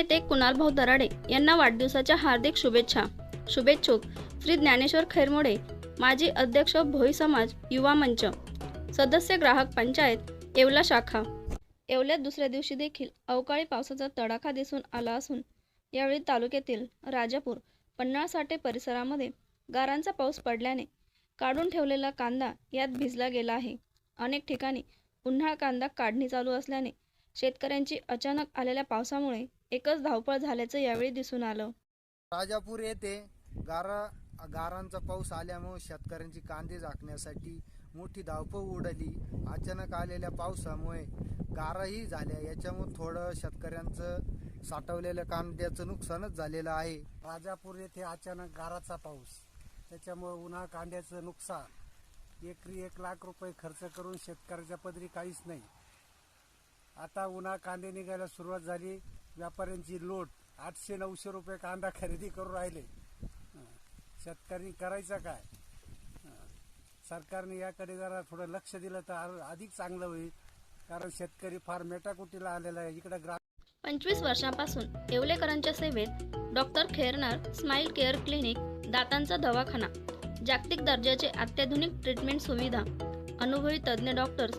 नेते कुणाल भाऊ दराडे यांना वाढदिवसाच्या हार्दिक शुभेच्छा. शुभेच्छुक श्री ज्ञानेश्वर खैरमोडे माजी अध्यक्ष भोई समाज युवा मंच सदस्य ग्राहक पंचायत येवला शाखा. येवल्यात दुसऱ्या दिवशी देखील अवकाळी पावसाचा तडाखा दिसून आला असून यावेळी तालुक्यातील राजापूर पन्हाळसाठे परिसरामध्ये गारांचा पाऊस पडल्याने काढून ठेवलेला कांदा यात भिजला गेला आहे. अनेक ठिकाणी उन्हाळ कांदा काढणी चालू असल्याने शेतकऱ्यांची अचानक आलेल्या पावसामुळे एकच धावपळ झाल्याचं यावेळी दिसून आलं. राजापूर येथे गारा गारांचा पाऊस आल्यामुळे शेतकऱ्यांची कांदे झाकण्यासाठी मोठी धावपळ उडाली. अचानक आलेल्या पावसामुळे गाराही झाल्या. याच्यामुळे थोडं शेतकऱ्यांचं साठवलेल्या कांद्याचं नुकसानच झालेलं आहे. राजापूर येथे अचानक गाराचा पाऊस. त्याच्यामुळे उन्हा कांद्याचं नुकसान. एकरी एक लाख रुपये खर्च करून शेतकऱ्याच्या पदरी काहीच नाही. आता उन्हा कांदे निघायला सुरुवात झाली. व्यापाऱ्यांची लोट आठशे नऊशे रुपये कांदा खरेदी करून राहिले. शेतकरी करायचं काय? सरकारने याकडे जरा थोडं लक्ष दिलं तर अधिक चांगलं होईल. कारण शेतकरी फार मेटाकुटीला आलेला आहे. इकडे ग्राम पंचवीस वर्षांपासून येवलेकरांच्या सेवेत doctor Khernar smile care clinic दातांचा दवाखाना जागतिक दर्जाचे अत्याधुनिक ट्रीटमेंट सुविधा अनुभवी तज्ज्ञ डॉक्टर्स